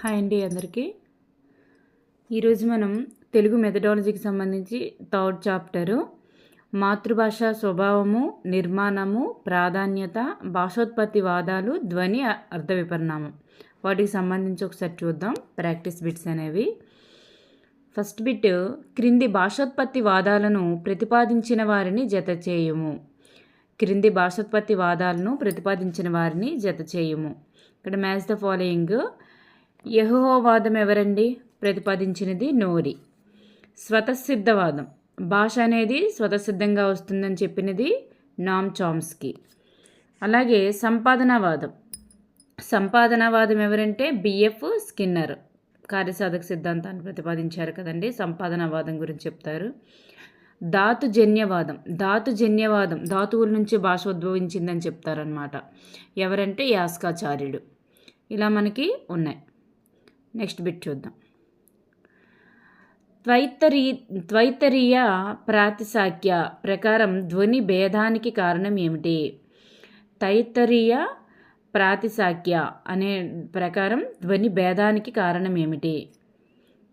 Hi అండి అందరికీ. ఈరోజు మనం తెలుగు మెథడాలజీకి సంబంధించి థర్డ్ చాప్టరు మాతృభాష స్వభావము నిర్మాణము ప్రాధాన్యత భాషోత్పత్తి వాదాలు ధ్వని అర్థ విపరిణామం. వాటికి సంబంధించి ఒకసారి చూద్దాం ప్రాక్టీస్ బిట్స్ అనేవి. ఫస్ట్ బిట్ క్రింది భాషోత్పత్తి వాదాలను ప్రతిపాదించిన వారిని జత చేయము. క్రింది భాషోత్పత్తి వాదాలను ప్రతిపాదించిన వారిని జత చేయము. ఇక్కడ మ్యాచ్ ద ఫాలోయింగ్ యహోవాదం ఎవరండి ప్రతిపాదించినది నోరి. స్వతసిద్ధవాదం. భాష అనేది స్వతసిద్ధంగా వస్తుందని చెప్పినది నామ్ చామ్స్కి. అలాగే సంపాదనావాదం. సంపాదనావాదం ఎవరంటే బిఎఫ్ స్కిన్నర్. కార్యసాధక సిద్ధాంతాన్ని ప్రతిపాదించారు కదండి సంపాదనావాదం గురించి చెప్తారు. ధాతుజన్యవాదం. ధాతుజన్యవాదం ధాతువుల నుంచి భాష ఉద్భవించిందని చెప్తారనమాట ఎవరంటే యాస్కాచార్యుడు. ఇలా మనకి ఉన్నాయి. నెక్స్ట్ బిట్ చూద్దాం. త్వైతరీ త్వైతరీయ ప్రాతిశాఖ్య ప్రకారం ధ్వని భేదానికి కారణం ఏమిటి? తైతరీయ ప్రాతిశాఖ్య అనే ప్రకారం ధ్వని భేదానికి కారణం ఏమిటి?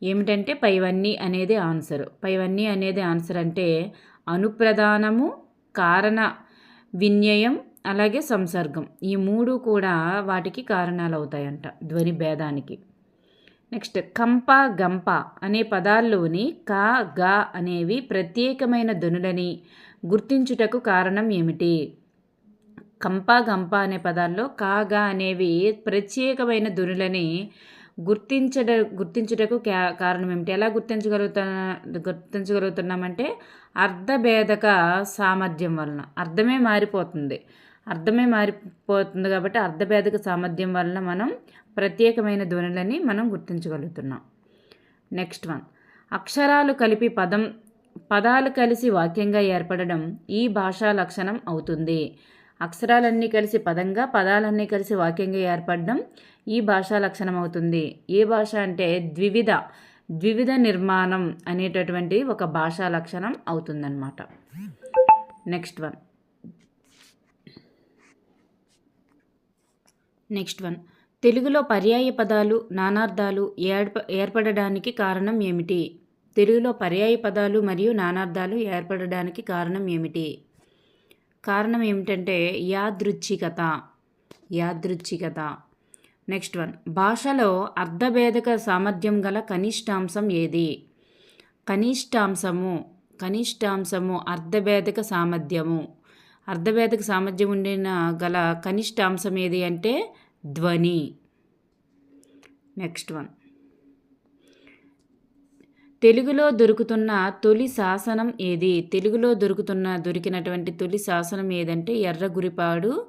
ఏమిటంటే పైవన్నీ అనేది ఆన్సర్. పైవన్నీ అనేది ఆన్సర్ అంటే అనుప్రధానము కారణ విన్యయం అలాగే సంసర్గం. ఈ మూడు కూడా వాటికి కారణాలు అవుతాయంట ధ్వని భేదానికి. నెక్స్ట్ కంప గంప అనే పదాల్లోని కా గా అనేవి ప్రత్యేకమైన ధ్వనులని గుర్తించుటకు కారణం ఏమిటి? కంప గంప అనే పదాల్లో కాగా అనేవి ప్రత్యేకమైన ధ్వనులని గుర్తించడ గుర్తించుటకు కారణం ఏమిటి? ఎలా గుర్తించగలుగుతా గుర్తించగలుగుతున్నామంటే అర్ధభేదక సామర్థ్యం వలన. అర్థమే మారిపోతుంది. అర్థమే మారిపోతుంది కాబట్టి అర్ధభేదక సామర్థ్యం వలన మనం ప్రత్యేకమైన ధ్వనులని మనం గుర్తించగలుగుతున్నాం. Next one. అక్షరాలు కలిపి పదం పదాలు కలిసి వాక్యంగా ఏర్పడడం ఈ భాషా లక్షణం అవుతుంది. అక్షరాలన్నీ కలిసి పదంగా పదాలన్నీ కలిసి వాక్యంగా ఏర్పడడం ఈ భాషా లక్షణం అవుతుంది. ఏ భాష అంటే ద్వివిధ ద్వివిధ నిర్మాణం అనేటటువంటి ఒక భాషా లక్షణం అవుతుందన్నమాట. Next one. Next one. తెలుగులో పర్యాయ పదాలు నానార్థాలు ఏర్పడడానికి కారణం ఏమిటి? తెలుగులో పర్యాయ పదాలు మరియు నానార్థాలు ఏర్పడడానికి కారణం ఏమిటి? కారణం ఏమిటంటే యాదృచ్ఛికత. యాదృచ్ఛికత. Next one. భాషలో అర్ధభేదక సామర్థ్యం గల కనిష్టాంశం ఏది? కనిష్టాంశము. కనిష్టాంశము అర్ధభేదక సామర్థ్యము. అర్ధభేదక సామర్థ్యం ఉండిన గల కనిష్టాంశం ఏది అంటే ధ్వని. నెక్స్ట్ వన్ తెలుగులో దొరుకుతున్న తొలి శాసనం ఏది? తెలుగులో దొరుకుతున్న దొరికినటువంటి తొలి శాసనం ఏదంటే ఎర్రగురిపాడు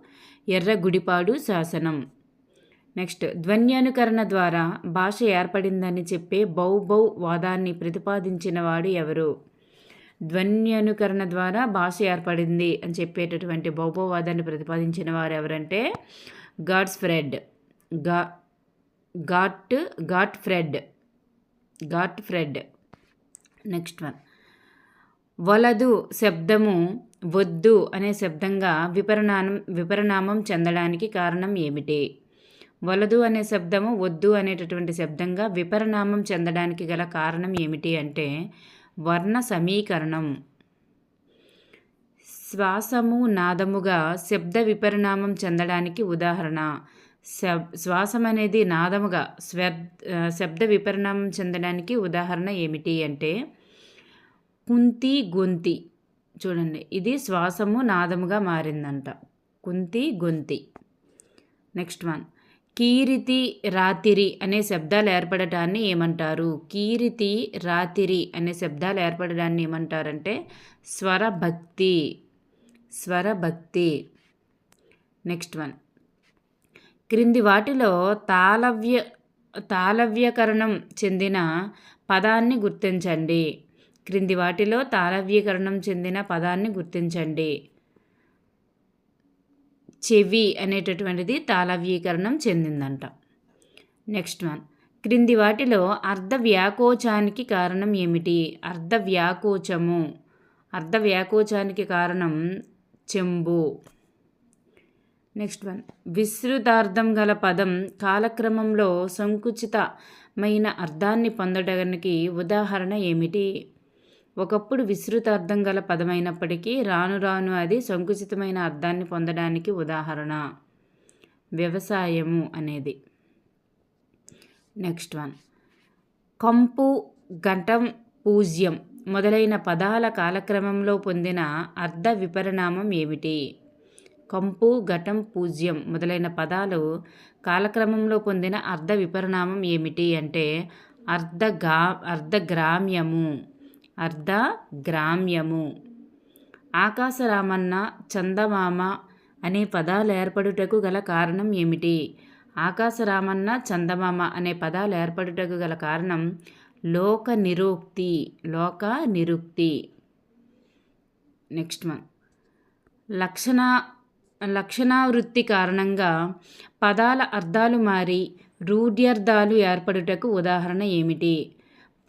ఎర్రగుడిపాడు శాసనం. నెక్స్ట్ ధ్వన్యానుకరణ ద్వారా భాష ఏర్పడిందని చెప్పే బౌబౌ వాదాన్ని ప్రతిపాదించిన వాడు ఎవరు? ధ్వన్యానుకరణ ద్వారా భాష ఏర్పడింది అని చెప్పేటటువంటి బౌబోవాదాన్ని ప్రతిపాదించిన వారు ఎవరంటే గాడ్స్ ఫ్రెడ్గా Gott Gottfried Gottfried next one. వలదు శబ్దము వద్దు అనే శబ్దంగా విపరిణామం విపరిణామం చెందడానికి కారణం ఏమిటి? వలదు అనే శబ్దము వద్దు అనేటటువంటి శబ్దంగా విపరిణామం చెందడానికి గల కారణం ఏమిటి అంటే వర్ణ సమీకరణం. శ్వాసము నాదముగా శబ్ద విపరిణామం చెందడానికి ఉదాహరణ. శబ్ శ్వాసం అనేది నాదముగా శబ్ద విపరిణామం చెందడానికి ఉదాహరణ ఏమిటి అంటే కుంతి గొంతి. చూడండి ఇది శ్వాసము నాదముగా మారిందంట. కుంతి గొంతి. Next one. కీరితి రాతిరి అనే శబ్దాలు ఏర్పడటాన్ని ఏమంటారు? కీరితి రాతిరి అనే శబ్దాలు ఏర్పడడాన్ని ఏమంటారంటే స్వరభక్తి. స్వరభక్తి. Next one. క్రింది వాటిలో తాళవ్య తాళవ్యకరణం చెందిన పదాన్ని గుర్తించండి. క్రింది వాటిలో తాళవ్యకరణం చెందిన పదాన్ని గుర్తించండి. చెవి అనేటటువంటిది తాళవ్యీకరణం చెందిందంట. Next one. క్రింది వాటిలో అర్ధ వ్యాకోచానికి కారణం ఏమిటి? అర్ధ వ్యాకోచము అర్ధ వ్యాకోచానికి కారణం చెంబు. Next one. విస్తృతార్థం గల పదం కాలక్రమంలో సంకుచితమైన అర్థాన్ని పొందడానికి ఉదాహరణ ఏమిటి? ఒకప్పుడు విస్తృత అర్థం గల పదమైనప్పటికీ రాను రాను అది సంకుచితమైన అర్థాన్ని పొందడానికి ఉదాహరణ. వ్యవసాయము అనేది. Next one. కంపు ఘటం పూజ్యం. మొదలైన పదాల కాలక్రమంలో పొందిన అర్ధ విపరిణామం ఏమిటి? కంపు ఘటం పూజ్యం మొదలైన పదాలు కాలక్రమంలో పొందిన అర్ధ విపరిణామం ఏమిటి అంటే అర్ధ గా అర్ధగ్రామ్యము అర్ధ గ్రామ్యము. ఆకాశరామన్న చందమామ అనే పదాలు ఏర్పడుటకు గల కారణం ఏమిటి? ఆకాశరామన్న చందమామ అనే పదాలు ఏర్పడుటకు గల కారణం లోక నిరుక్తి లోక నిరుక్తి నెక్స్ట్ వన్. లక్షణ లక్షణావృత్తి కారణంగా పదాల అర్థాలు మారి రూఢ్యర్థాలు ఏర్పడుటకు ఉదాహరణ ఏమిటి?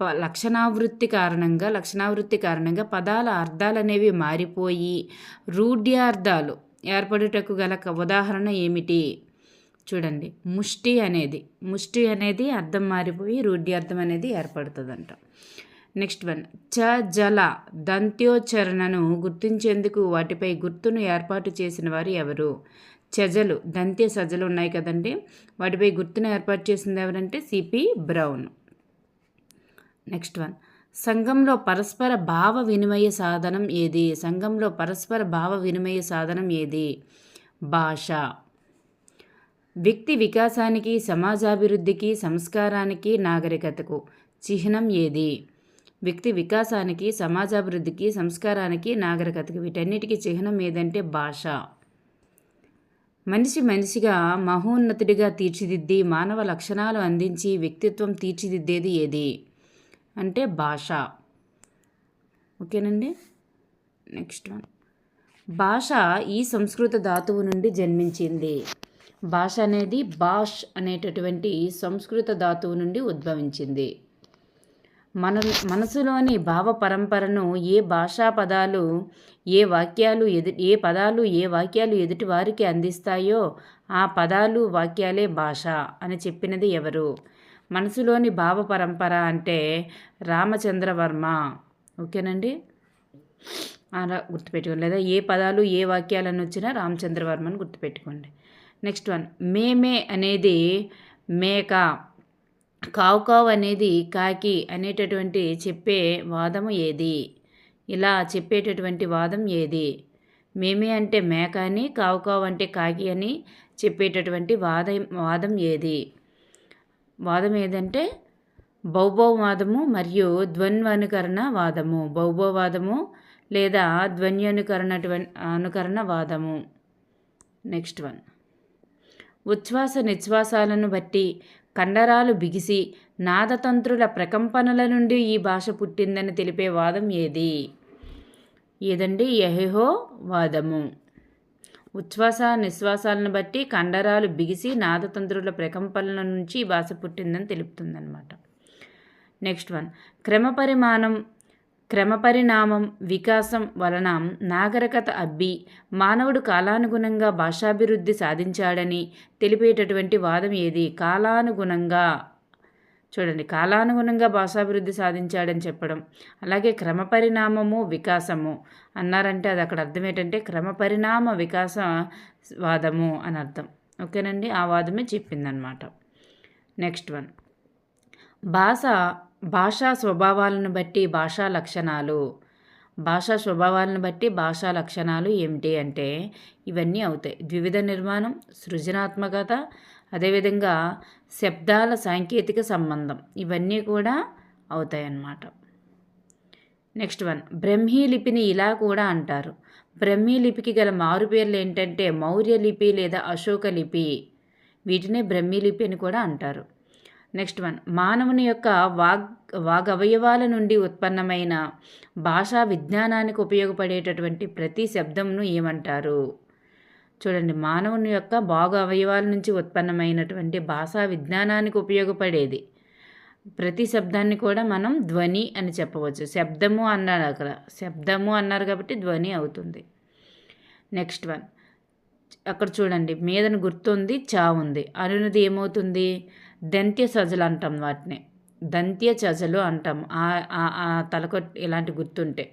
ప లక్షణావృత్తి కారణంగా లక్షణావృత్తి కారణంగా పదాల అర్థాలు అనేవి మారిపోయి రూఢ్యార్థాలు ఏర్పడుటకు గల ఉదాహరణ ఏమిటి? చూడండి. ముష్టి అనేది ముష్టి అనేది అర్థం మారిపోయి రూఢ్యార్థం అనేది ఏర్పడుతుందంట. నెక్స్ట్ వన్ చ జల దంత్యోచ్చరణను గుర్తించేందుకు వాటిపై గుర్తును ఏర్పాటు చేసిన వారు ఎవరు? చజలు దంత్య సజలు ఉన్నాయి కదండి. వాటిపై గుర్తును ఏర్పాటు చేసింది ఎవరంటే సిపి బ్రౌన్. నెక్స్ట్ వన్ సంఘంలో పరస్పర భావ వినిమయ సాధనం ఏది? సంఘంలో పరస్పర భావ వినిమయ సాధనం ఏది? భాష. వ్యక్తి వికాసానికి సమాజాభివృద్ధికి సంస్కారానికి నాగరికతకు చిహ్నం ఏది? వ్యక్తి వికాసానికి సమాజాభివృద్ధికి సంస్కారానికి నాగరికతకు వీటన్నిటికీ చిహ్నం ఏదంటే భాష. మనిషి మనిషిగా మహోన్నతుడిగా తీర్చిదిద్ది మానవ లక్షణాలు అందించి వ్యక్తిత్వం తీర్చిదిద్దేది ఏది? అంటే భాష. ఓకేనండి? Next one. భాష ఈ సంస్కృత ధాతువు నుండి జన్మించింది. భాష అనేది భాష్ అనేటటువంటి సంస్కృత ధాతువు నుండి ఉద్భవించింది. మన మనసులోని భావ పరంపరను ఏ భాషా పదాలు ఏ వాక్యాలు ఎదు ఏ పదాలు ఏ వాక్యాలు ఎదుటి వారికి అందిస్తాయో ఆ పదాలు వాక్యాలే భాష అని చెప్పినది ఎవరు? మనసులోని భావ పరంపర అంటే రామచంద్రవర్మ. ఓకేనండి? అలా గుర్తుపెట్టుకోండి. లేదా ఏ పదాలు ఏ వాక్యాలను వచ్చినా రామచంద్రవర్మని గుర్తుపెట్టుకోండి. Next one. మేమే అనేది మేక. కావు కావు అనేది కాకి అనేటటువంటి చెప్పే వాదము ఏది? ఇలా చెప్పేటటువంటి వాదం ఏది? మేమే అంటే మేక అని కావు కావు అంటే కాకి అని చెప్పేటటువంటి వాదం వాదం ఏది? వాదం ఏదంటే బౌభవవాదము మరియు ద్వంద్వనుకరణ వాదము. బౌభవవాదము లేదా ధ్వన్యనుకరణ అనుకరణ వాదము. Next one. ఉచ్ఛ్వాస నిశ్వాసాలను బట్టి కండరాలు బిగిసి నాదతంత్రుల ప్రకంపనల నుండి ఈ భాష పుట్టిందని తెలిపే వాదం ఏది? ఏదండి? యహో వాదము. ఉచ్ఛ్వాస నిశ్వాసాలను బట్టి కండరాలు బిగిసి నాదతంత్రుల ప్రకంపనల నుంచి ఈ భాష పుట్టిందని తెలుపుతుందన్నమాట. Next one. క్రమపరిమాణం క్రమపరిణామం వికాసం వలన నాగరికత అబ్బి మానవుడు కాలానుగుణంగా భాషాభివృద్ధి సాధించాడని తెలిపేటటువంటి వాదం ఏది? కాలానుగుణంగా. చూడండి కాలానుగుణంగా భాషాభివృద్ధి సాధించాడని చెప్పడం. అలాగే క్రమపరిణామము వికాసము అన్నారంటే అది అక్కడ అర్థం ఏంటంటే క్రమపరిణామ వికాస వాదము అని అర్థం. ఓకేనండి? ఆ వాదమే చెప్పిందనమాట. Next one. భాష భాషా స్వభావాలను బట్టి భాషా లక్షణాలు. భాషా స్వభావాలను బట్టి భాషా లక్షణాలు ఏమిటి అంటే ఇవన్నీ అవుతాయి. ద్వివిధ నిర్మాణం సృజనాత్మకత అదేవిధంగా శబ్దాల సాంకేతిక సంబంధం ఇవన్నీ కూడా అవుతాయి అన్నమాట నెక్స్ట్ వన్ బ్రహ్మీ లిపిని ఇలా కూడా అంటారు. బ్రహ్మీ లిపికి గల మారుపేర్లు ఏంటంటే మౌర్య లిపి లేదా అశోక లిపి. వీటినే బ్రహ్మీ లిపి అని కూడా అంటారు. Next one. మానవుని యొక్క వాగ్ వాగవయవాల నుండి ఉత్పన్నమైన భాషా విజ్ఞానానికి ఉపయోగపడేటటువంటి ప్రతి శబ్దంను ఏమంటారు? చూడండి మానవుని యొక్క బాగు అవయవాల నుంచి ఉత్పన్నమైనటువంటి భాషా విజ్ఞానానికి ఉపయోగపడేది. ప్రతి శబ్దాన్ని కూడా మనం ధ్వని అని చెప్పవచ్చు. శబ్దము అన్నారు అక్కడ. శబ్దము అన్నారు కాబట్టి ధ్వని అవుతుంది. Next one. అక్కడ చూడండి మీదన గుర్తుంది చా ఉంది. అనునది ఏమవుతుంది? దంత్య సజలు అంటాం వాటిని. దంత్య చజలు అంటాం. ఆ తలకొట్ ఇలాంటి గుర్తుంటే.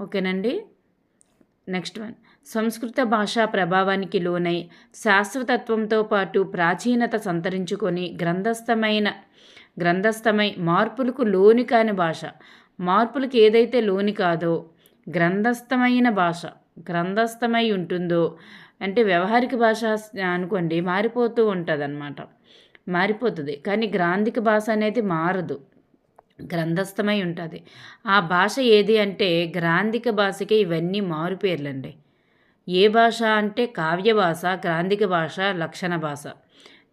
ఓకేనండి? Next one. సంస్కృత భాషా ప్రభావానికి లోనై శాశ్వతత్వంతో పాటు ప్రాచీనత సంతరించుకొని గ్రంథస్థమైన గ్రంథస్థమై మార్పులకు లోని కాని భాష. మార్పులకు ఏదైతే లోని కాదో గ్రంథస్థమైన భాష గ్రంథస్థమై ఉంటుందో అంటే వ్యవహారిక భాష అనుకోండి మారిపోతూ ఉంటుంది అన్నమాట మారిపోతుంది. కానీ గ్రాంధిక భాష అనేది మారదు. గ్రంథస్థమై ఉంటుంది. ఆ భాష ఏది అంటే గ్రాంధిక భాషకి ఇవన్నీ మారుపేర్లండి ఏ భాష అంటే కావ్య భాష గ్రాంధిక భాష లక్షణ భాష.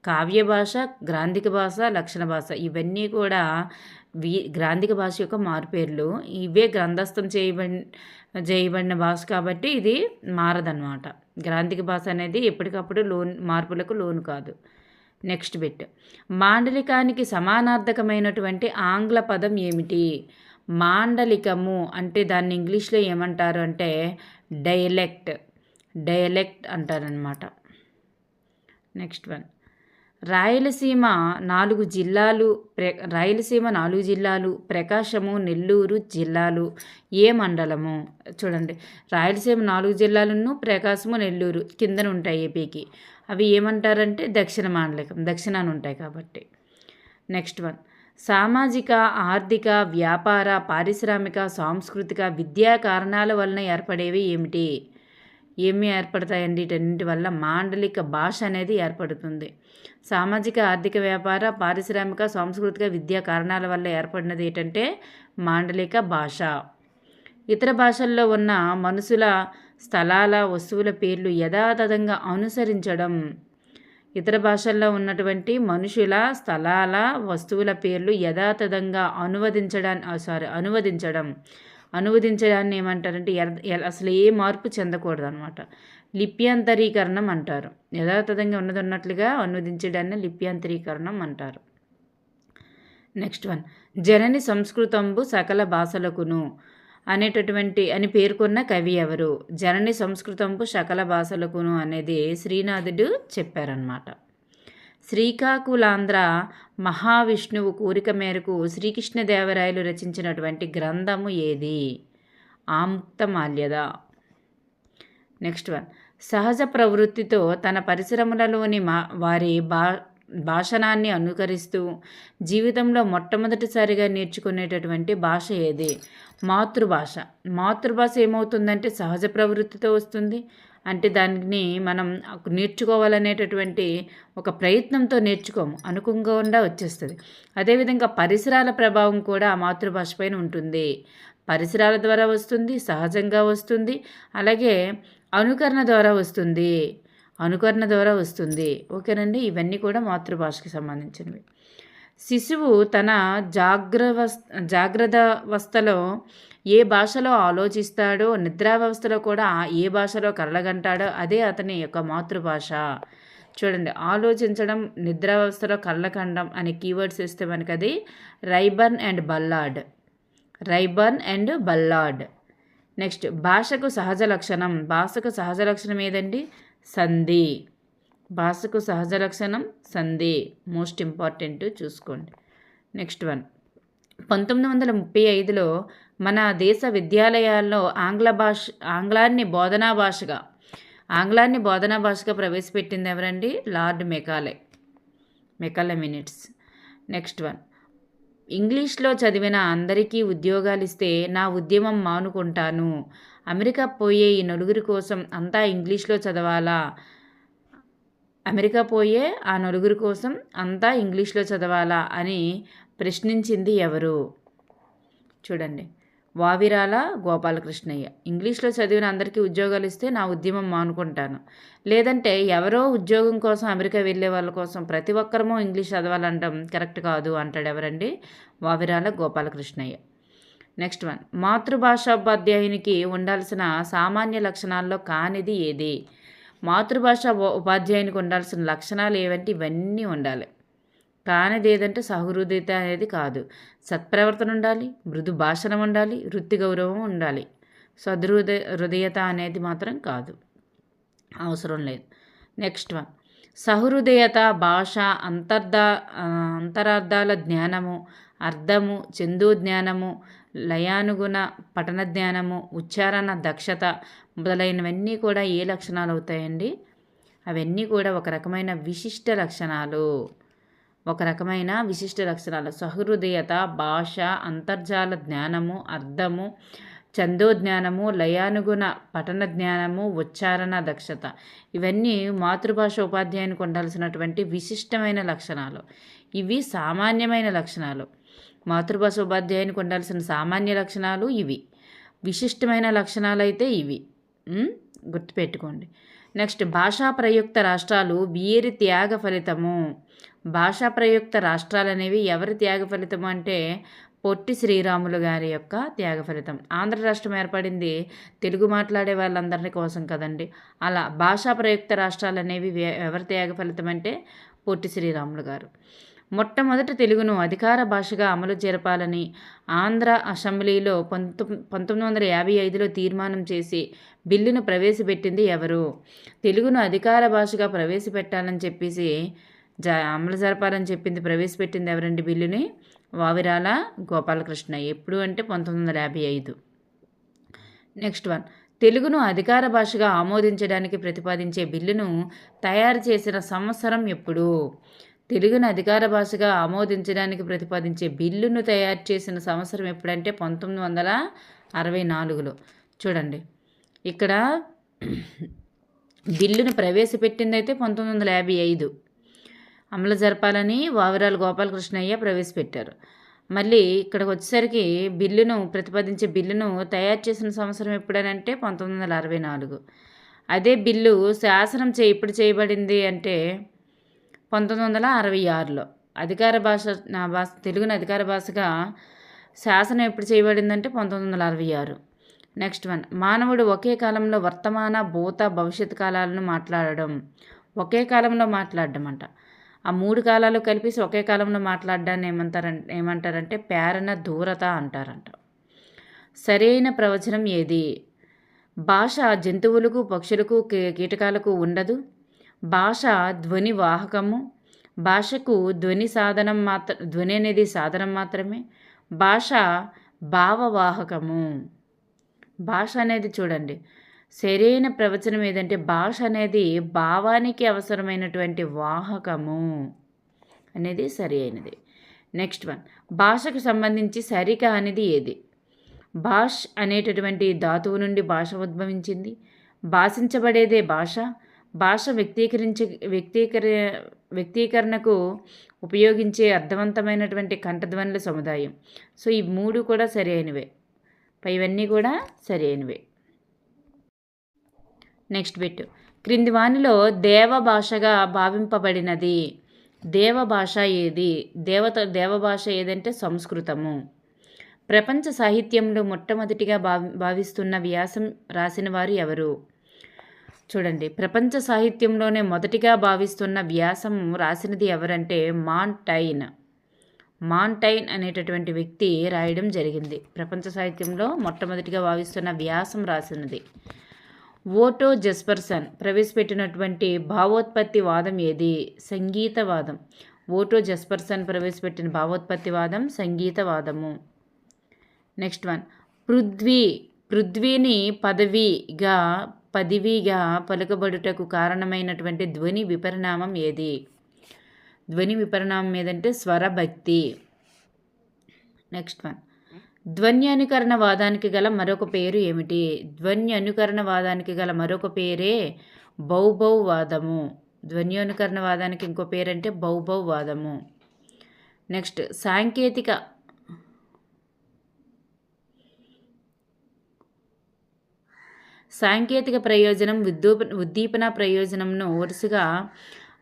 కావ్య భాష గ్రాంధిక భాష లక్షణ భాష. ఇవన్నీ కూడా వి గ్రాంధిక భాష యొక్క మారుపేర్లు ఇవే గ్రంథస్థం చేయబడి చేయబడిన భాష కాబట్టి ఇది మారదన్నమాట. గ్రాంధిక భాష అనేది ఎప్పటికప్పుడు లోన్ మార్పులకు లోను కాదు. Next bit. మాండలికానికి సమానార్థకమైనటువంటి ఆంగ్ల పదం ఏమిటి? మాండలికము అంటే దాన్ని ఇంగ్లీష్లో ఏమంటారు అంటే డైలెక్ట్. డైలెక్ట్ అంటారనమాట నెక్స్ట్ వన్. రాయలసీమ నాలుగు జిల్లాలు ప్ర రాయలసీమ నాలుగు జిల్లాలు ప్రకాశము నెల్లూరు జిల్లాలు ఏ మండలము? చూడండి. రాయలసీమ నాలుగు జిల్లాలను ప్రకాశము నెల్లూరు కిందన ఉంటాయి ఏపీకి. అవి ఏమంటారంటే దక్షిణ మాండలికం దక్షిణాన్ని ఉంటాయి కాబట్టి. Next one. సామాజిక ఆర్థిక వ్యాపార పారిశ్రామిక సాంస్కృతిక విద్యా కారణాల వలన ఏర్పడేవి ఏమిటి? ఏమి ఏర్పడతాయండి? వీటన్నింటి వల్ల మాండలిక భాష అనేది ఏర్పడుతుంది. సామాజిక ఆర్థిక వ్యాపార పారిశ్రామిక సాంస్కృతిక విద్యా కారణాల వల్ల ఏర్పడినది ఏంటంటే మాండలిక భాష. ఇతర భాషల్లో ఉన్న మనుషుల స్థలాల వస్తువుల పేర్లు యథాతథంగా అనుసరించడం. ఇతర భాషల్లో ఉన్నటువంటి మనుషుల స్థలాల వస్తువుల పేర్లు యథాతథంగా అనువదించడాన్ని సారీ అనువదించడం. అనువదించడాన్ని ఏమంటారంటే అసలు ఏ మార్పు చెందకూడదు అనమాట లిప్యాంతరీకరణం అంటారు. యథాతథంగా ఉన్నది ఉన్నట్లుగా అనువదించడాన్ని లిప్యాంతరీకరణం అంటారు. Next one. జనని సంస్కృతంబు సకల భాషలకును. అనేటటువంటి అని పేర్కొన్న కవి ఎవరు? జనని సంస్కృతంపు సకల భాషలకును అనేది శ్రీనాథుడు చెప్పారనమాట శ్రీకాకుళాంధ్ర మహావిష్ణువు కోరిక మేరకు శ్రీకృష్ణదేవరాయలు రచించినటువంటి గ్రంథము ఏది? Amuktamalyada next one. సహజ ప్రవృత్తితో తన పరిశ్రమలలోని మా వారి బా భాషణాన్ని అనుకరిస్తూ జీవితంలో మొట్టమొదటిసారిగా నేర్చుకునేటటువంటి భాష ఏది? మాతృభాష. మాతృభాష ఏమవుతుందంటే సహజ ప్రవృత్తితో వస్తుంది. అంటే దాన్ని మనం నేర్చుకోవాలనేటటువంటి ఒక ప్రయత్నంతో నేర్చుకోము. అనుకోకుండా వచ్చేస్తుంది. అదేవిధంగా పరిసరాల ప్రభావం కూడా మాతృభాష పైన ఉంటుంది. పరిసరాల ద్వారా వస్తుంది సహజంగా వస్తుంది. అలాగే అనుకరణ ద్వారా వస్తుంది. అనుకరణ ద్వారా వస్తుంది. ఓకేనండి? ఇవన్నీ కూడా మాతృభాషకి సంబంధించినవి. శిశువు తన జాగ్రవస్ జాగ్రత్త ఏ భాషలో ఆలోచిస్తాడో నిద్రావస్థలో కూడా ఏ భాషలో కళ్ళగంటాడో అదే అతని యొక్క మాతృభాష. చూడండి ఆలోచించడం నిద్రావస్థలో కళ్ళకండం అనే కీవర్డ్స్ ఇస్తే మనకి అది Ryburn and Ballard. Ryburn and Ballard. Next భాషకు సహజ లక్షణం. భాషకు సహజ లక్షణం ఏదండి? సంధి. భాషకు సహజ లక్షణం సంధి. మోస్ట్ ఇంపార్టెంట్ చూసుకోండి. నెక్స్ట్ వన్ పంతొమ్మిది వందల ముప్పై ఐదులో మన దేశ విద్యాలయాల్లో ఆంగ్ల భాష ఆంగ్లాన్ని బోధనా భాషగా ఆంగ్లాన్ని బోధనా భాషగా ప్రవేశపెట్టింది ఎవరండి? Lord Macaulay. Macaulay minutes. Next one ఇంగ్లీష్లో చదివిన అందరికీ ఉద్యోగాలు ఇస్తే నా ఉద్యమం మానుకుంటాను. అమెరికా పోయే ఈ నలుగురి కోసం అంతా ఇంగ్లీష్లో చదవాలా? అమెరికా పోయే ఆ నలుగురి కోసం అంతా ఇంగ్లీష్లో చదవాలా? అని ప్రశ్నించింది ఎవరు? చూడండి. వావిరాల గోపాలకృష్ణయ్య. ఇంగ్లీష్లో చదివిన అందరికీ ఉద్యోగాలు ఇస్తే నా ఉద్యమం మానుకుంటాను. లేదంటే ఎవరో ఉద్యోగం కోసం అమెరికా వెళ్ళే వాళ్ళ కోసం ప్రతి ఒక్కరమో ఇంగ్లీష్ చదవాలంటాం. కరెక్ట్ కాదు అంటాడు ఎవరండి? వావిరాల గోపాలకృష్ణయ్య. Next one. మాతృభాషోపాధ్యాయునికి ఉండాల్సిన సామాన్య లక్షణాల్లో కానిది ఏది? మాతృభాష ఉపాధ్యాయునికి ఉండాల్సిన లక్షణాలు ఏవంటే ఇవన్నీ ఉండాలి. కానిది ఏదంటే సహృదయత అనేది కాదు. సత్ప్రవర్తన ఉండాలి మృదు భాషణం ఉండాలి వృత్తి గౌరవం ఉండాలి. సదృదయ హృదయత అనేది మాత్రం కాదు. అవసరం లేదు. Next one. సహృదయత భాష అంతర్ధ అంతరార్థాల జ్ఞానము అర్థము చందు జ్ఞానము లయానుగుణ పఠన జ్ఞానము ఉచ్చారణ దక్షత మొదలైనవన్నీ కూడా ఏ లక్షణాలు అవుతాయండి? అవన్నీ కూడా ఒక రకమైన విశిష్ట లక్షణాలు. ఒక రకమైన విశిష్ట లక్షణాలు. సహృదయత భాష అంతర్జాల జ్ఞానము అర్థము చందోజ్ఞానము లయానుగుణ పఠన జ్ఞానము ఉచ్చారణ దక్షత. ఇవన్నీ మాతృభాష ఉపాధ్యాయునికి ఉండాల్సినటువంటి విశిష్టమైన లక్షణాలు. ఇవి సామాన్యమైన లక్షణాలు. మాతృభాష ఉపాధ్యాయునికి ఉండాల్సిన సామాన్య లక్షణాలు ఇవి. విశిష్టమైన లక్షణాలు అయితే ఇవి గుర్తుపెట్టుకోండి. నెక్స్ట్ భాషా ప్రయుక్త రాష్ట్రాలు వీరి త్యాగ ఫలితము. భాషా ప్రయుక్త రాష్ట్రాలు అనేవి ఎవరి త్యాగ ఫలితము అంటే పొట్టి శ్రీరాములు గారి యొక్క త్యాగ ఫలితం. ఆంధ్ర రాష్ట్రం ఏర్పడింది తెలుగు మాట్లాడే వాళ్ళందరినీ కోసం కదండి. అలా భాషా ప్రయుక్త రాష్ట్రాలు అనేవి ఎవరి త్యాగ ఫలితం అంటే పొట్టి శ్రీరాములు గారు. మొట్టమొదట తెలుగును అధికార భాషగా అమలు జరపాలని ఆంధ్ర అసెంబ్లీలో పంతొ పంతొమ్మిది వందల యాభై ఐదులో తీర్మానం చేసి బిల్లును ప్రవేశపెట్టింది ఎవరు? తెలుగును అధికార భాషగా ప్రవేశపెట్టాలని చెప్పేసి జ అమలు జరపాలని చెప్పింది ప్రవేశపెట్టింది ఎవరండి బిల్లుని? వావిరాల గోపాలకృష్ణ. ఎప్పుడు అంటే పంతొమ్మిది వందల యాభై ఐదు. Next one. తెలుగును అధికార భాషగా ఆమోదించడానికి ప్రతిపాదించే బిల్లును తయారు చేసిన సంవత్సరం ఎప్పుడు? తెలుగును అధికార భాషగా ఆమోదించడానికి ప్రతిపాదించే బిల్లును తయారు చేసిన సంవత్సరం ఎప్పుడంటే పంతొమ్మిది వందల అరవై నాలుగులో. చూడండి. ఇక్కడ బిల్లును ప్రవేశపెట్టిందైతే పంతొమ్మిది వందల యాభై ఐదు. అమలు జరపాలని వావిరాల గోపాలకృష్ణయ్య ప్రవేశపెట్టారు. మళ్ళీ ఇక్కడికి వచ్చేసరికి బిల్లును ప్రతిపాదించే బిల్లును తయారు చేసిన సంవత్సరం ఎప్పుడనంటే పంతొమ్మిది వందల అరవై నాలుగు. అదే బిల్లు శాసనం చే ఇప్పుడు చేయబడింది అంటే పంతొమ్మిది వందల అరవై ఆరులో అధికార భాష నా భాష తెలుగుని అధికార భాషగా శాసనం ఎప్పుడు చేయబడిందంటే పంతొమ్మిది వందల అరవై ఆరు. నెక్స్ట్ వన్ మానవుడు ఒకే కాలంలో వర్తమాన భూత భవిష్యత్ కాలాలను మాట్లాడడం. ఒకే కాలంలో మాట్లాడడం అంట. ఆ మూడు కాలాలు కలిపేసి ఒకే కాలంలో మాట్లాడడాన్ని ఏమంటారంటే ఏమంటారంటే పేరణ దూరత అంటారంట. సరైన ప్రవచనం ఏది? భాష జంతువులకు పక్షులకు కీటకాలకు ఉండదు. భాష ధ్వని వాహకము. భాషకు ధ్వని సాధనం మాత్ర ధ్వని అనేది సాధనం మాత్రమే. భాష భావవాహకము. భాష అనేది చూడండి. సరైన ప్రవచనం ఏదంటే భాష అనేది భావానికి అవసరమైనటువంటి వాహకము అనేది సరి అయినది. Next one. భాషకు సంబంధించి సరిక అనేది ఏది? భాష్ అనేటటువంటి ధాతువు నుండి భాష ఉద్భవించింది. భాషించబడేదే భాష. భాష వ్యక్తీకరించే వ్యక్తీకర వ్యక్తీకరణకు ఉపయోగించే అర్థవంతమైనటువంటి కంఠధ్వనుల సముదాయం. సో ఈ మూడు కూడా సరి అయినవే పైవన్నీ కూడా సరి అయినవే నెక్స్ట్ బిట్. క్రింది వానిలో దేవ భాషగా భావింపబడినది. దేవ భాష ఏది? దేవత దేవ భాష ఏదంటే సంస్కృతము. ప్రపంచ సాహిత్యంలో మొట్టమొదటిగా భావి భావిస్తున్న వ్యాసం రాసిన వారు ఎవరు? చూడండి. ప్రపంచ సాహిత్యంలోనే మొదటిగా భావిస్తున్న వ్యాసం రాసినది ఎవరంటే మాంటైన్ మాంటైన్ అనేటటువంటి వ్యక్తి రాయడం జరిగింది. ప్రపంచ సాహిత్యంలో మొట్టమొదటిగా భావిస్తున్న వ్యాసం రాసినది. ఓటో జస్పర్సన్ ప్రవేశపెట్టినటువంటి భావోత్పత్తి వాదం ఏది? సంగీతవాదం. ఓటో జస్పర్సన్ ప్రవేశపెట్టిన భావోత్పత్తి వాదం సంగీతవాదము. Next one. పృథ్వీ. పృథ్వీని పదవిగా పదివిగా పలుకబడుటకు కారణమైనటువంటి ధ్వని విపరిణామం ఏది? ధ్వని విపరిణామం ఏదంటే స్వరభక్తి. Next one. ధ్వన్యానుకరణ వాదానికి గల మరొక పేరు ఏమిటి? ధ్వన్యనుకరణ వాదానికి గల మరొక పేరే బౌబౌ వాదము ధ్వన్యానుకరణ వాదానికి ఇంకో పేరంటే బౌబౌ వాదము నెక్స్ట్ సాంకేతిక సాంకేతిక ప్రయోజనం ఉద్దూప ఉద్దీపన ప్రయోజనంను వరుసగా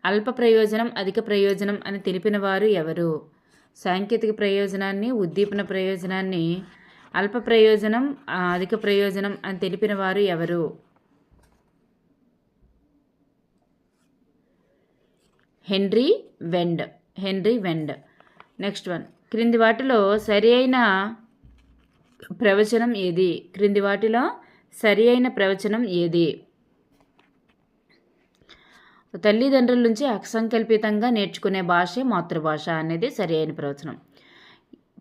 అల్ప ప్రయోజనం అధిక ప్రయోజనం అని తెలిపిన వారు ఎవరు? సాంకేతిక ప్రయోజనాన్ని ఉద్దీపన ప్రయోజనాన్ని అల్ప ప్రయోజనం అధిక ప్రయోజనం అని తెలిపిన వారు ఎవరు? Henry Wend Henry Wend. Next one. క్రింది వాటిలో సరి అయిన ప్రవచనం ఏది? క్రింది వాటిలో సరి అయిన ప్రవచనం ఏది? తల్లిదండ్రుల నుంచి అసంకల్పితంగా నేర్చుకునే భాషే మాతృభాష అనేది సరి అయిన ప్రవచనం.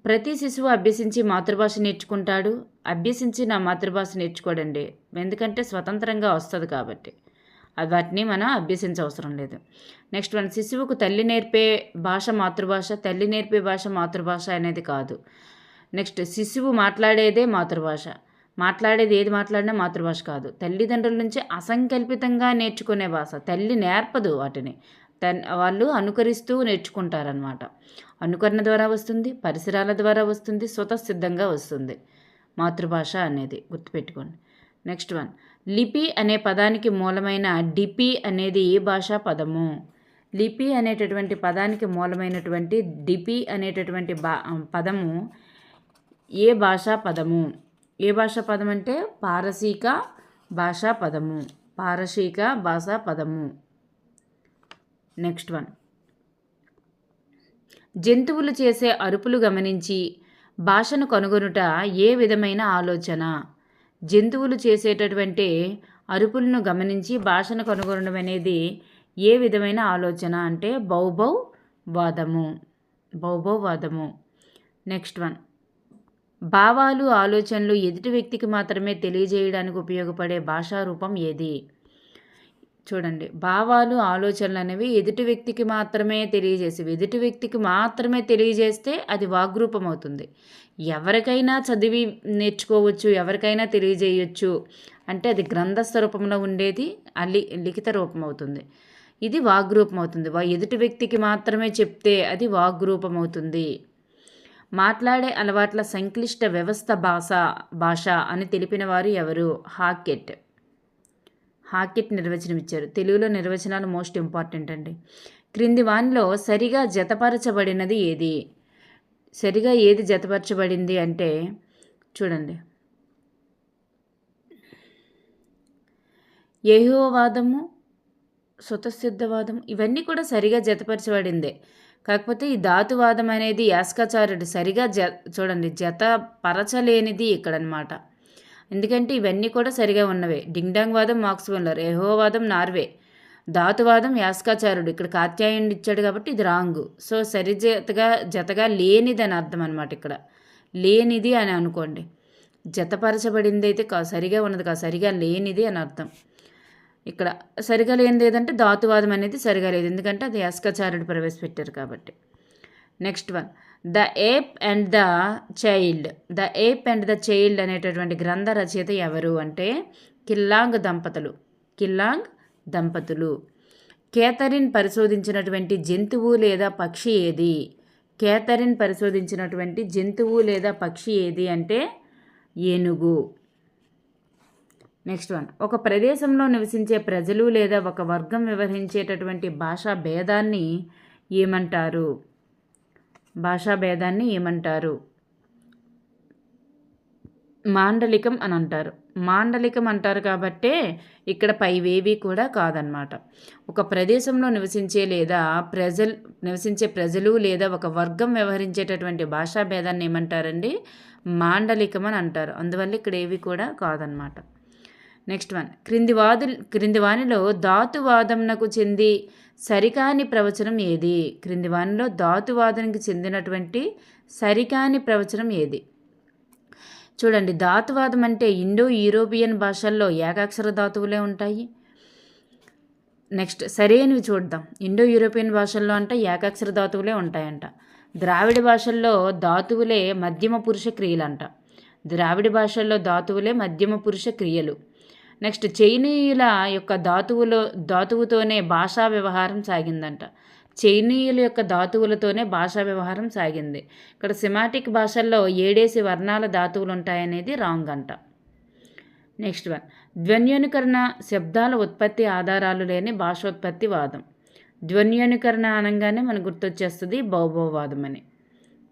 ప్రతి శిశువు అభ్యసించి మాతృభాష నేర్చుకుంటాడు. అభ్యసించి నా మాతృభాష నేర్చుకోడండి. ఎందుకంటే స్వతంత్రంగా వస్తుంది కాబట్టి. అది వాటిని మనం అభ్యసించవసరం లేదు. నెక్స్ట్ వన్ శిశువుకు తల్లి నేర్పే భాష మాతృభాష తల్లి నేర్పే భాష మాతృభాష అనేది కాదు. నెక్స్ట్ శిశువు మాట్లాడేదే మాతృభాష. మాట్లాడేది ఏది మాట్లాడినా మాతృభాష కాదు. తల్లిదండ్రుల నుంచి అసంకల్పితంగా నేర్చుకునే భాష. తల్లి నేర్పదు వాటిని. తన్ వాళ్ళు అనుకరిస్తూ నేర్చుకుంటారనమాట అనుకరణ ద్వారా వస్తుంది పరిసరాల ద్వారా వస్తుంది స్వతసిద్ధంగా వస్తుంది. మాతృభాష అనేది గుర్తుపెట్టుకోండి. Next one. లిపి అనే పదానికి మూలమైన డిపి అనేది ఏ భాషా పదము? లిపి అనేటటువంటి పదానికి మూలమైనటువంటి డిపి అనేటటువంటి బా పదము ఏ భాషా పదము? ఏ భాషా పదం అంటే? పారసీక భాషా పదము. పారసీక భాషా పదము. Next one. జంతువులు చేసే అరుపులు గమనించి భాషను కనుగొనుట ఏ విధమైన ఆలోచన? జంతువులు చేసేటటువంటి అరుపులను గమనించి భాషను కనుగొనడం అనేది ఏ విధమైన ఆలోచన అంటే? బౌబౌ వాదము. బౌబౌ వాదము. Next one. భావాలు ఆలోచనలు ఎదుటి వ్యక్తికి మాత్రమే తెలియజేయడానికి ఉపయోగపడే భాషా రూపం ఏది? చూడండి. భావాలు ఆలోచనలు అనేవి ఎదుటి వ్యక్తికి మాత్రమే తెలియజేసేవి. ఎదుటి వ్యక్తికి మాత్రమే తెలియజేస్తే అది వాగ్రూపం అవుతుంది ఎవరికైనా చదివి నేర్చుకోవచ్చు ఎవరికైనా తెలియజేయచ్చు అంటే అది గ్రంథస్థ రూపంలో ఉండేది అలి లిఖిత రూపం అవుతుంది ఇది వాగ్రూపం అవుతుంది ఎదుటి వ్యక్తికి మాత్రమే చెప్తే అది వాగ్రూపం అవుతుంది మాట్లాడే అలవాట్ల సంక్లిష్ట వ్యవస్థ భాష భాష అని తెలిపిన వారు ఎవరు? హాకెట్. హాకెట్ నిర్వచనం ఇచ్చారు. తెలుగులో నిర్వచనాలు మోస్ట్ ఇంపార్టెంట్ అండి. క్రింది వానిలో సరిగా జతపరచబడినది ఏది? సరిగా ఏది జతపరచబడింది అంటే చూడండి. ఏహోవాదము స్వతసిద్ధవాదము ఇవన్నీ కూడా సరిగా జతపరచబడిందే. కాకపోతే ఈ ధాతువాదం అనేది యాస్కాచార్యుడు సరిగా జ చూడండి జత పరచలేనిది ఇక్కడ అనమాట ఎందుకంటే ఇవన్నీ కూడా సరిగా ఉన్నవే. డింగ్డాంగ్ వాదం మార్క్స్ వెల్లర్ ఎహోవాదం నార్వే. ధాతువాదం యాస్కాచార్యుడు. ఇక్కడ కాత్యాయుడు ఇచ్చాడు కాబట్టి ఇది రాంగ్. సో సరి జతగా జతగా లేనిది అని అర్థం అనమాట ఇక్కడ. లేనిది అని అనుకోండి. జతపరచబడింది అయితే కా సరిగా ఉన్నది కాదు. సరిగా లేనిది అని అర్థం. ఇక్కడ సరిగా లేనిది ఏదంటే ధాతువాదం అనేది సరిగా లేదు. ఎందుకంటే అది యాస్కాచార్యుడు ప్రవేశపెట్టారు కాబట్టి. Next one the ape and the child the ape and the child అనేటటువంటి గ్రంథ రచయిత ఎవరు అంటే కిల్లాంగ్ దంపతులు. కిల్లాంగ్ దంపతులు. కేథరిన్ పరిశోధించినటువంటి జంతువు లేదా పక్షి ఏది? కేథరిన్ పరిశోధించినటువంటి జంతువు లేదా పక్షి ఏది అంటే ఏనుగు. Next one. ఒక ప్రదేశంలో నివసించే ప్రజలు లేదా ఒక వర్గం వ్యవహరించేటటువంటి భాషా భేదాన్ని ఏమంటారు? భాషా భేదాన్ని ఏమంటారు? మాండలికం అని అంటారు. మాండలికం అంటారు కాబట్టే ఇక్కడ పైవేవి కూడా కాదనమాట. ఒక ప్రదేశంలో నివసించే లేదా ప్రజలు నివసించే ప్రజలు లేదా ఒక వర్గం వ్యవహరించేటటువంటి భాషా భేదాన్ని ఏమంటారండి? మాండలికం అని అంటారు. అందువల్ల ఇక్కడ ఏవి కూడా కాదనమాట. Next one. క్రింది వాదు క్రింది వానిలో ధాతువాదంనకు చెంది సరికాని ప్రవచనం ఏది? క్రింది వానిలో ధాతువాదానికి చెందినటువంటి సరికాని ప్రవచనం ఏది? చూడండి ధాతువాదం అంటే ఇండో యూరోపియన్ భాషల్లో ఏకాక్షర ధాతువులే ఉంటాయి. నెక్స్ట్ సరైనవి చూద్దాం. ఇండో యూరోపియన్ భాషల్లో అంటే ఏకాక్షర ధాతువులే ఉంటాయంట. ద్రావిడ భాషల్లో ధాతువులే మధ్యమ పురుష క్రియలంట. ద్రావిడ భాషల్లో ధాతువులే మధ్యమ పురుష క్రియలు. నెక్స్ట్ చైనీయుల యొక్క ధాతువులో ధాతువుతోనే భాషా వ్యవహారం సాగిందంట. చైనీయుల యొక్క ధాతువులతోనే భాషా వ్యవహారం సాగింది. ఇక్కడ సిమాటిక్ భాషల్లో ఏడేసి వర్ణాల ధాతువులు ఉంటాయనేది రాంగ్ అంట. Next one. ధ్వన్యోనుకరణ శబ్దాల ఉత్పత్తి ఆధారాలు లేని భాషోత్పత్తి వాదం. ధ్వన్యోనుకరణ అనగానే మనకు గుర్తొచ్చేస్తుంది భౌభవవాదం అని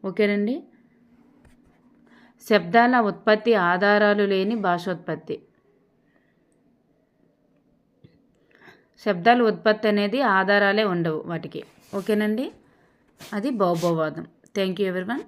ఓకేనండి? శబ్దాల ఉత్పత్తి ఆధారాలు లేని భాషోత్పత్తి. శబ్దాలు ఉత్పత్తి అనేది ఆధారాలే ఉండవు వాటికి. ఓకేనండి? అది బౌభవాదం థ్యాంక్ యూ ఎవరివన్